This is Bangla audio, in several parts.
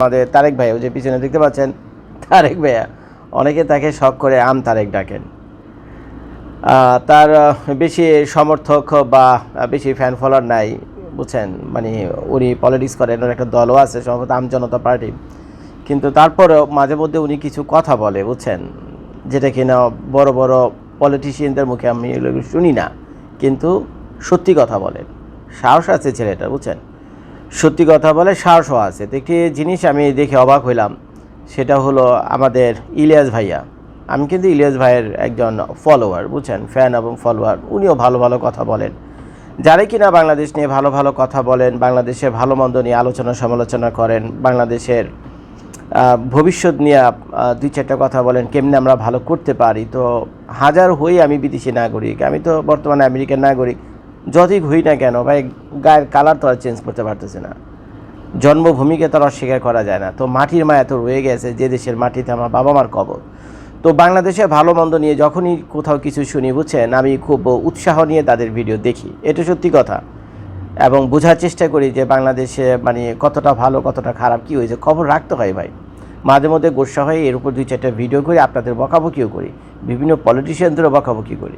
আমাদের তারেক ভাই ওই যে পিছনে দেখতে পাচ্ছেন, তারেক ভাইয়া। অনেকে তাকে শখ করে আম তারেক ডাকেন। তার বেশি সমর্থক বা বেশি ফ্যান ফলোয়ার নাই, বুঝছেন? মানে উনি পলিটিক্স করেন, ওর একটা দলও আছে, সম্ভবত আম জনতা পার্টি। কিন্তু তারপরেও মাঝে মধ্যে উনি কিছু কথা বলে, বুঝছেন? যেটা কিনা বড় বড় পলিটিশিয়ানদের মুখে আমি শুনি না। কিন্তু সত্যি কথা বলেন। সাহস আছে ছেলেটা বুঝছেন? সত্যি কথা বলে সাহসও আছে। তো একটি জিনিস আমি দেখে অবাক হইলাম। সেটা হলো আমাদের ইলিয়াস ভাইয়া। আমি কিন্তু ইলিয়াস ভাইয়ের একজন ফলোয়ার বুঝছেন? ফ্যান এবং ফলোয়ার উনিও ভালো ভালো কথা বলেন। যারাই কিনা বাংলাদেশ নিয়ে ভালো ভালো কথা বলেন বাংলাদেশের ভালো মন্দ নিয়ে আলোচনা সমালোচনা করেন, বাংলাদেশের ভবিষ্যৎ নিয়ে দুই চারটা কথা বলেন, কেমনে আমরা ভালো করতে পারি, তো হাজার হই আমি বিদেশি নাগরিক। আমি তো বর্তমানে আমেরিকার নাগরিক। যতই হই না কেন, ভাই, গায়ের কালার তো আর চেঞ্জ করতে পারতেছে না। জন্মভূমিকে তো আর অস্বীকার করা যায় না। তো মাটির মায়া তো রয়ে গেছে যে দেশের মাটিতে আমার বাবা মার কবর। তো বাংলাদেশে ভালো মন্দ নিয়ে যখনই কোথাও কিছু শুনি, বুঝছেন? আমি খুব উৎসাহ নিয়ে তাদের ভিডিও দেখি। এটা সত্যি কথা। এবং বোঝার চেষ্টা করি যে বাংলাদেশে মানে কতটা ভালো, কতটা খারাপ, কী হয়েছে? খবর রাখতে হয়, ভাই। মাঝে মধ্যে গোসা হয়ে এর উপর দুই চারটা ভিডিও করি, আপনাদের বকাবকিও করি। বিভিন্ন পলিটিশিয়ানদেরও বকাবকি করি।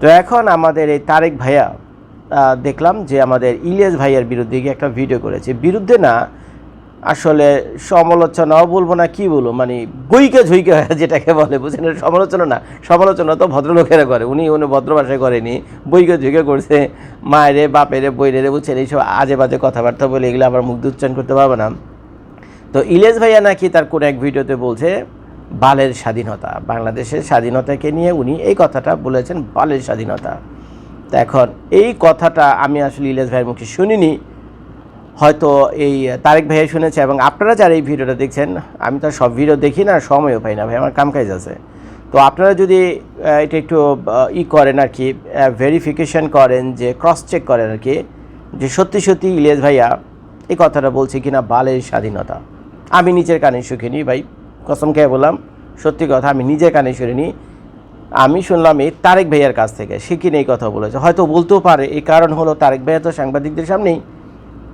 তো এখন আমাদের এই তারেক ভাইয়া দেখলাম যে আমাদের ইলিয়াস ভাইয়ার বিরুদ্ধে গিয়ে একটা ভিডিও করেছে। বিরুদ্ধে না, আসলে সমালোচনাও বলব না, কি বলব? মানে গইকে ঝুইকে যেটাকে বলে, বুঝছেন? সমালোচনা না, সমালোচনা তো ভদ্রলোকেরা করে। উনি উনি ভদ্র ভাষায় করেনি, বইকে ঝুইকে করছে। মায়েরে, বাপেরে বইরে রে বুঝছেন? এইসব আজে বাজে কথাবার্তা বলে এগুলো আবার মুখ উচ্চারণ করতে পারবে না। তো ইলিয়াস ভাইয়া নাকি তার কোনো এক ভিডিওতে বলছে বালের স্বাধীনতা। বাংলাদেশের স্বাধীনতাকে নিয়ে উনি এই কথাটা বলেছেন, বালের স্বাধীনতা। তো এখন এই কথাটা আমি আসলে ইলিয়াস ভাইয়ের মুখে শুনিনি। হয়তো এই তারেক ভাইয়া শুনেছে এবং আপনারা যারা এই ভিডিওটা দেখছেন, আমি তো সব ভিডিও দেখি না, সময়ও পাই না ভাই, আমার কাম কাজ আছে। তো আপনারা যদি এটা একটু ই করেন আর কি ভেরিফিকেশন করেন যে ক্রস চেক করেন আর কি, যে সত্যি সত্যি ইলিয়াস ভাইয়া এই কথাটা বলছে কিনা বালের স্বাধীনতা। আমি নিজের কানে শুকিনি ভাই। কসম খেয়ে বললাম, সত্যি কথা, আমি নিজে কানে শুনিনি। আমি শুনলাম এই তারেক ভাইয়ার কাছ থেকে, সে কিনে এই কথা বলেছে? হয়তো বলতেও পারে, এই কারণ হলো তারেক ভাইয়া তো সাংবাদিকদের সামনেই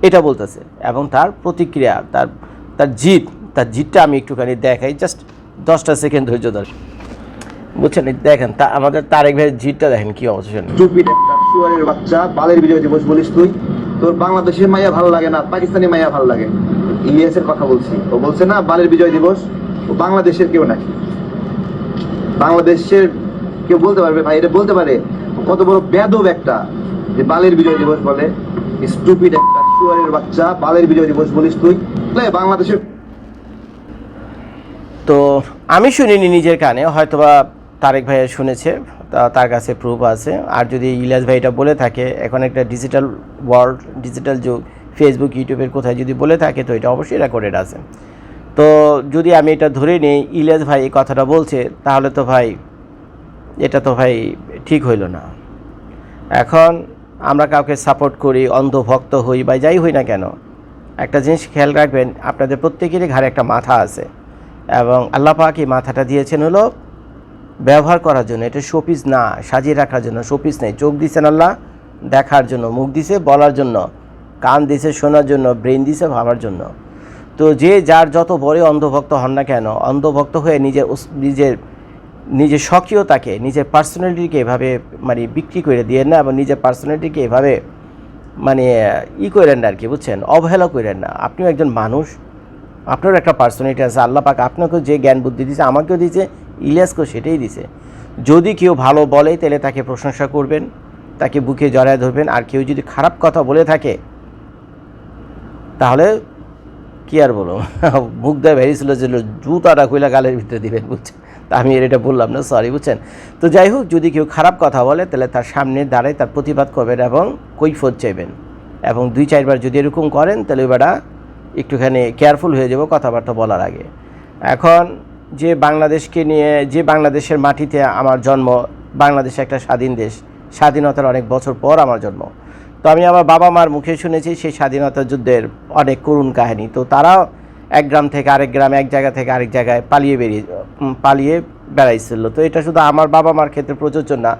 এটা বলতেছে এবং তার প্রতিক্রিয়া, তার তার জিত তার জিতটা আমি একটুখানি দেখাই জাস্ট দশটা সেকেন্ড ধৈর্য ধরে। বুঝছেন দেখেন, তা আমাদের তারেক ভাইয়ের জিতটা দেখেন কি অবস্থা বাচ্চা, বালের বিজয় দিবস বলিস তুই, তোর বাংলাদেশের মাইয়া ভালো লাগে না, পাকিস্তানি মাইয়া ভালো লাগে। ইলিয়াসের কথা বলছি। ও বলছে না, বালের বিজয় দিবস বাংলাদেশের কেউ নাকি বাংলাদেশের কেউ বলতে পারবে, ভাই, এটা বলতে পারে, কত বড় বেদব একটা যে বালের বিজয় দিবস বলে স্টুপিড একটা শুয়ারের বাচ্চা, বালের বিজয় দিবস বলিস তুই বাংলাদেশের তো আমি শুনিনি নিজের কানে, হয়তোবা তারেক ভাইয়া শুনেছে তার কাছে প্রুফ আছে। আর যদি ইলাস ভাই এটা বলে থাকে, এখন একটা ডিজিটাল ওয়ার্ল্ড ডিজিটাল যুগ ফেসবুক ইউটিউবের কোথায় যদি বলে থাকে, তো এটা অবশ্যই রেকর্ডেড আছে। তো যদি আমি এটা ধরে নিই, ইলিয়াস ভাই এই কথাটা বলছে, তাহলে তো ভাই এটা তো ভাই ঠিক হইল না। এখন আমরা কাউকে সাপোর্ট করি, অন্ধভক্ত হই বা যাই হই না কেন, একটা জিনিস খেয়াল রাখবেন, আপনাদের প্রত্যেকেরই ঘাড়ে একটা মাথা আছে এবং আল্লাহ মাথাটা দিয়েছেন হলো ব্যবহার করার জন্য। এটা শোপিস না, সাজিয়ে রাখার জন্য শোপিস নেই। চোখ দিছেন আল্লাহ, দেখার জন্য, মুখ দিছে বলার জন্য, কান দিছে শোনার জন্য, ব্রেন দিছে ভাবার জন্য। তো যে যার যত বড় অন্ধভক্ত হন না কেন, অন্ধভক্ত হয়ে নিজের নিজের নিজের স্বকীয়তাকে, নিজের পার্সোনালিটিকে এভাবে মানে বিক্রি করে দিয়ে না এবং নিজের পার্সোনালিটিকে এভাবে মানে ই করেন না আর কি, বুঝছেন? অবহেলা করেন না। আপনিও একজন মানুষ, আপনারও একটা পার্সোনালিটি আছে, আল্লাহ পাক আপনাকেও যে জ্ঞান বুদ্ধি দিয়েছে আমাকেও দিয়েছে ইলিয়াসকেও সেটাই দিয়েছে যদি কেউ ভালো বলে, তাহলে তাকে প্রশংসা করবেন, তাকে বুকে জড়ায় ধরবেন। আর কেউ যদি খারাপ কথা বলে থাকে, তাহলে কি আর বলো মুখ দেয় বেরিয়েছিল যে জুতাটা কইলা গালের ভিতরে দিবেন বুঝছেন তা আমি এটা বললাম না সরি বুঝছেন? তো যাই হোক, যদি কেউ খারাপ কথা বলে, তাহলে তার সামনে দাঁড়ায় তার প্রতিবাদ করবেন এবং কৈফত চাইবেন। এবং দুই, চারবার যদি এরকম করেন, তাহলে বেটা একটুখানি কেয়ারফুল হয়ে যাব কথাবার্তা বলার আগে। এখন যে বাংলাদেশকে নিয়ে, যে বাংলাদেশের মাটিতে আমার জন্ম, বাংলাদেশ একটা স্বাধীন দেশ, স্বাধীনতার অনেক বছর পর আমার জন্ম। তো আমি আমার বাবা মার মুখে শুনেছি সেই স্বাধীনতা যুদ্ধের অনেক করুণ কাহিনী। তো তারাও এক গ্রাম থেকে আরেক গ্রামে এক জায়গা থেকে আরেক জায়গায় পালিয়ে বেরিয়ে পালিয়ে বেড়াইছিল। তো এটা শুধু আমার বাবা মার ক্ষেত্রে প্রযোজ্য না,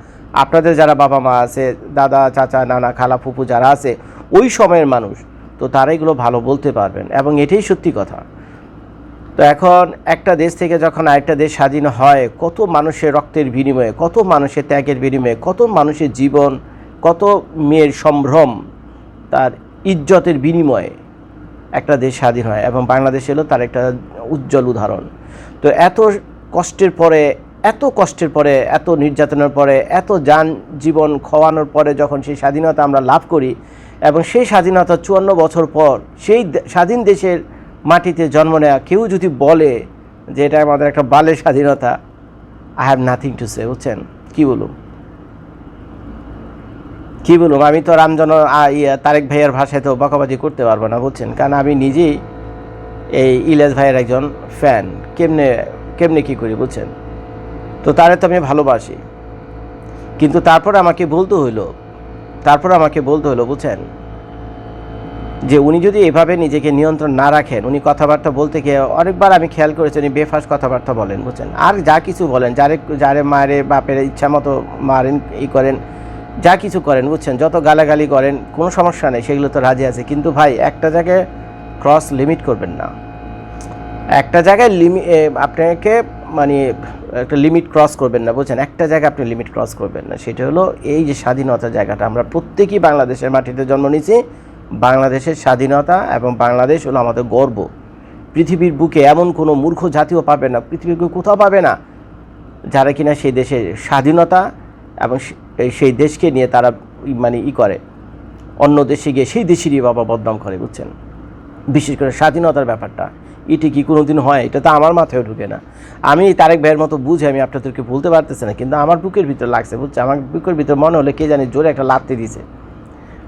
আপনাদের যারা বাবা মা আছে, দাদা, চাচা, নানা, খালা ফুপু যারা আছে, ওই সময়ের মানুষ, তো তারা এগুলো ভালো বলতে পারবেন এবং এটাই সত্যি কথা। তো এখন একটা দেশ থেকে যখন আরেকটা দেশ স্বাধীন হয়, কত মানুষের রক্তের বিনিময়ে, কত মানুষের ত্যাগের বিনিময়ে, কত মানুষের জীবন কত মেয়ের সম্ভ্রম তার ইজ্জতের বিনিময়ে একটা দেশ স্বাধীন হয় এবং বাংলাদেশ এলো তার একটা উজ্জ্বল উদাহরণ। তো এত কষ্টের পরে, এত কষ্টের পরে, এত নির্যাতনের পরে, এত যান জীবন খোয়ানোর পরে যখন সেই স্বাধীনতা আমরা লাভ করি এবং সেই স্বাধীনতা চুয়ান্ন বছর পর সেই স্বাধীন দেশের মাটিতে জন্ম নেওয়া কেউ যদি বলে যে এটা আমাদের একটা বালের স্বাধীনতা I have nothing to say বুঝছেন? কী বলুন? কি বলুম আমি তো রামজন ইয়ে, তারেক ভাইয়ের ভাষায় তো বকাবাজি করতে পারব না বুঝছেন? কারণ আমি নিজেই এই ইলিয়াস ভাইয়ের একজন ফ্যান কেমনে কেমনে কি করি বুঝছেন? তো তারে তো আমি ভালোবাসি। কিন্তু তারপর আমাকে বলতে হইল তারপর আমাকে বলতে হলো বুঝছেন? যে উনি যদি এভাবে নিজেকে নিয়ন্ত্রণ না রাখেন উনি কথাবার্তা বলতে গিয়ে অনেকবার আমি খেয়াল করেছি উনি বেফাস কথাবার্তা বলেন বুঝছেন? আর যা কিছু বলেন যারে যারে মারে বাপের ইচ্ছা মতো মারেন ই করেন যা কিছু করেন, বুঝছেন? যত গালাগালি করেন, কোনো সমস্যা নেই, সেগুলো তো রাজি আছে। কিন্তু ভাই, একটা জায়গায় ক্রস লিমিট করবেন না। একটা জায়গায় লিমি আপনাকে মানে একটা লিমিট ক্রস করবেন না, বুঝছেন? একটা জায়গায় আপনি লিমিট ক্রস করবেন না। সেটা হলো এই যে স্বাধীনতা জায়গাটা। আমরা প্রত্যেকেই বাংলাদেশের মাটিতে জন্ম নিয়েছি। বাংলাদেশের স্বাধীনতা এবং বাংলাদেশ হলো আমাদের গর্ব। পৃথিবীর বুকে এমন কোনো মূর্খ জাতিও পাবে না, পৃথিবীর কোথাও পাবে না, যারা কিনা সেই দেশের স্বাধীনতা এবং সেই দেশকে নিয়ে তারা মানে ই করে। অন্য দেশে গিয়ে সেই দেশেরই বাবা বদনাম করে, বুঝছেন? বিশেষ করে স্বাধীনতার ব্যাপারটা। এটি কি কোনো দিন হয়? এটা তো আমার মাথায় ঢুকে না। আমি তারেক ভাইয়ের মতো বুঝে আমি আপনাদেরকে বলতে পারতেছি না, কিন্তু আমার বুকের ভিতর লাগছে বুঝছে আমার বুকের ভিতর মনে হলে কে জানে জোরে একটা লাত্তি দিছে।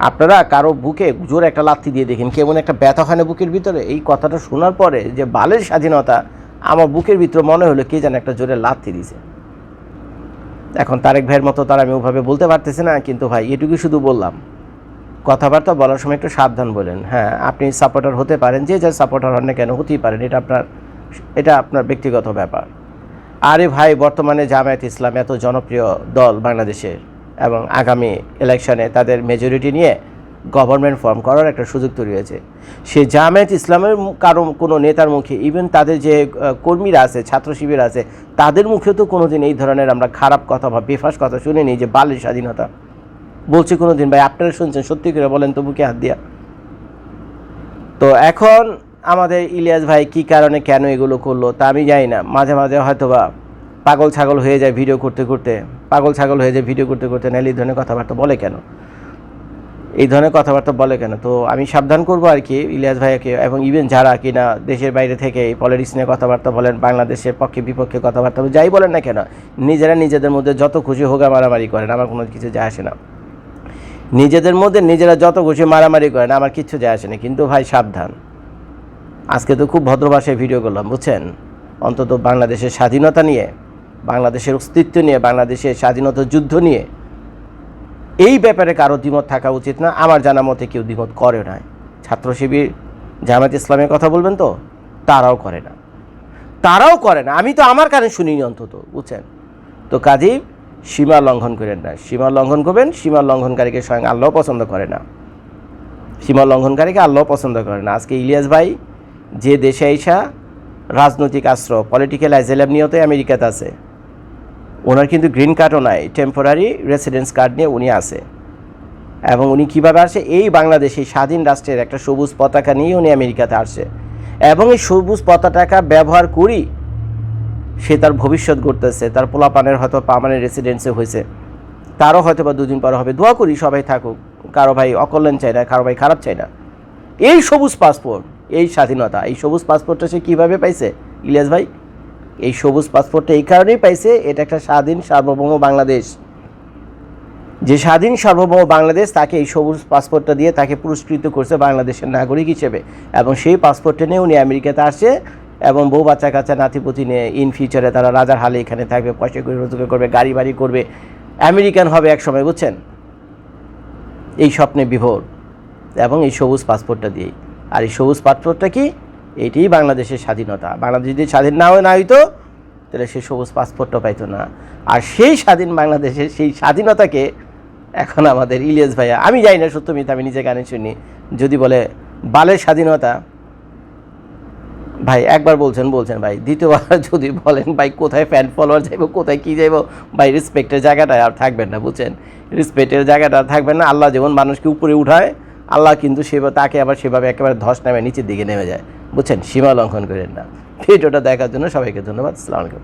আপনারা কারও বুকে জোরে একটা লাত্তি দিয়ে দেখেন, কেমন একটা ব্যথা হয় না বুকের ভিতরে? এই কথাটা শোনার পরে যে বালের স্বাধীনতা, আমার বুকের ভিতরে মনে হলো কে যেন একটা জোরে লাত্তি দিছে। এখন তারেক ভাইয়ের মতো তার আমি ওভাবে বলতে পারতেছি না, কিন্তু ভাই এটুকু শুধু বললাম। কথাবার্তা বলার সময় একটু সাবধান বলেন। হ্যাঁ আপনি সাপোর্টার হতে পারেন, যে যার সাপোর্টার হন না কেন, হতেই পারেন। এটা আপনার এটা আপনার ব্যক্তিগত ব্যাপার। আরে ভাই, বর্তমানে জামায়াত ইসলাম এত জনপ্রিয় দল বাংলাদেশের এবং আগামী ইলেকশনে তাদের মেজরিটি নিয়ে গভর্নমেন্ট ফর্ম করার একটা সুযোগ তৈরি হয়েছে। সে জামায়াত ইসলামের কারও কোনো নেতার মুখে ইভেন তাদের যে কর্মীরা আছে ছাত্র শিবির আছে, তাদের মুখেও তো কোনোদিন এই ধরনের আমরা খারাপ কথা বা বেফাস কথা শুনিনি যে বালের স্বাধীনতা। বলছি কোনো দিন ভাই, আপনারা শুনছেন, সত্যি করে বলেন তো, বুকে হাত দিয়া। তো এখন আমাদের ইলিয়াস ভাই কি কারণে কেন এগুলো করল তা আমি জানি না। মাঝে মাঝে হয়তোবা পাগল ছাগল হয়ে যায় ভিডিও করতে করতে। পাগল ছাগল হয়ে যায় ভিডিও করতে করতে, নাহলে এই ধরনের কথাবার্তা বলে কেন? এই ধরনের কথাবার্তা বলে কেন? তো আমি সাবধান করব আর কি ইলিয়াস ভাইকে এবং ইভেন যারা কিনা দেশের বাইরে থেকে এই পলিটিক্স নিয়ে কথাবার্তা বলেন, বাংলাদেশের পক্ষে বিপক্ষে কথাবার্তা যাই বলেন না কেন, নিজেরা নিজেদের মধ্যে যত খুশি হোগা মারামারি করেন, আমার কোনো কিছু যায় আসে না। নিজেদের মধ্যে নিজেরা যত খুশি মারামারি করেন, আমার কিচ্ছু যায় আসে না, কিন্তু ভাই সাবধান। আজকে তো খুব ভদ্র ভাষায় ভিডিও করলাম, বুঝছেন? অন্তত বাংলাদেশের স্বাধীনতা নিয়ে, বাংলাদেশের অস্তিত্ব নিয়ে, বাংলাদেশের স্বাধীনতা যুদ্ধ নিয়ে এই ব্যাপারে কারও দ্বিমত থাকা উচিত না। আমার জানা মতে কেউ দ্বিমত করে না ছাত্র শিবির জামাত ইসলামের কথা বলবেন তো? তারাও করে না। তারাও করে না। আমি তো আমার কানে শুনিনি অন্তত, বুঝছেন? তো কাজেই সীমা লঙ্ঘন করেন না। সীমা লঙ্ঘন করবেন, সীমা লঙ্ঘনকারীকে স্বয়ং আল্লাহ পছন্দ করে না। সীমা লঙ্ঘনকারীকে আল্লাহ পছন্দ করে না। আজকে ইলিয়াস ভাই যে দেশে আইসা, রাজনৈতিক আশ্রয় পলিটিক্যাল অ্যাজেলাম নিয়তে আমেরিকাতে আছে। ওনার কিন্তু গ্রিন কার্ডও নাই টেম্পোরারি রেসিডেন্স কার্ড নিয়ে উনি আসে এবং উনি কীভাবে আসে? এই বাংলাদেশে স্বাধীন রাষ্ট্রের একটা সবুজ পতাকা নিয়ে উনি আমেরিকাতে আসছে এবং এই সবুজ পতাকা ব্যবহার করি সে তার ভবিষ্যৎ গড়তেছে। তার পোলাপানের হয়তো পার্মানেন্ট রেসিডেন্সে হয়েছে। তারও হয়তো বা দুদিন পরে হবে। দোয়া করি সবাই থাকুক। কারও ভাই অকল্যাণ চাই না, কারও ভাই খারাপ চাই না। এই সবুজ পাসপোর্ট এই স্বাধীনতা, এই সবুজ পাসপোর্টটা সে কীভাবে পাইছে? ইলিয়াস ভাই? এই সবুজ পাসপোর্টটা এই কারণেই পাইছে, এটা একটা স্বাধীন সার্বভৌম বাংলাদেশ। যে স্বাধীন সার্বভৌম বাংলাদেশ, তাকে এই সবুজ পাসপোর্টটা দিয়ে তাকে পুরস্কৃত করছে বাংলাদেশের নাগরিক হিসেবে। এবং সেই পাসপোর্টটা নিয়ে উনি আমেরিকাতে আসছে, এবং বউ, বাচ্চা, কাচ্চা, নাতিপুতি নিয়ে ইন ফিউচারে তারা রাজার হালে এখানে থাকবে, পয়সা করে রোজগার করবে, গাড়ি বাড়ি করবে। আমেরিকান হবে এক সময়, বুঝছেন? এই স্বপ্নে বিভোর। এবং এই সবুজ পাসপোর্টটা দিয়েই। আর এই সবুজ পাসপোর্টটা কি? এইটিই বাংলাদেশের স্বাধীনতা। বাংলাদেশ যদি স্বাধীন না হয় না হইতো, তাহলে সে সবুজ পাসপোর্টটা পাইতো না। আর সেই স্বাধীন বাংলাদেশের সেই স্বাধীনতাকে এখন আমাদের ইলিয়াস ভাইয়া, আমি জানি না সত্য মিথ্যা, আমি নিজে গানে শুনি, যদি বলে বালের স্বাধীনতা, ভাই একবার বলছেন বলছেন ভাই, দ্বিতীয়বার যদি বলেন, ভাই কোথায় ফ্যান ফলোয়ার যাইবো, কোথায় কী যাইবো, ভাই রেসপেক্টের জায়গাটা আর থাকবেন না, বুঝছেন? রেসপেক্টের জায়গাটা আর থাকবেন না, আল্লাহ যেমন মানুষকে উপরে উঠায় আল্লাহ কিন্তু সেভাবে তাকে আবার সেভাবে একেবারে ধস নামে নিচের দিকে নেমে যায়। বুঝছেন? সীমা লঙ্ঘন করেন না। ভিডিওটা দেখার জন্য সবাইকে ধন্যবাদ। আলাইকুম।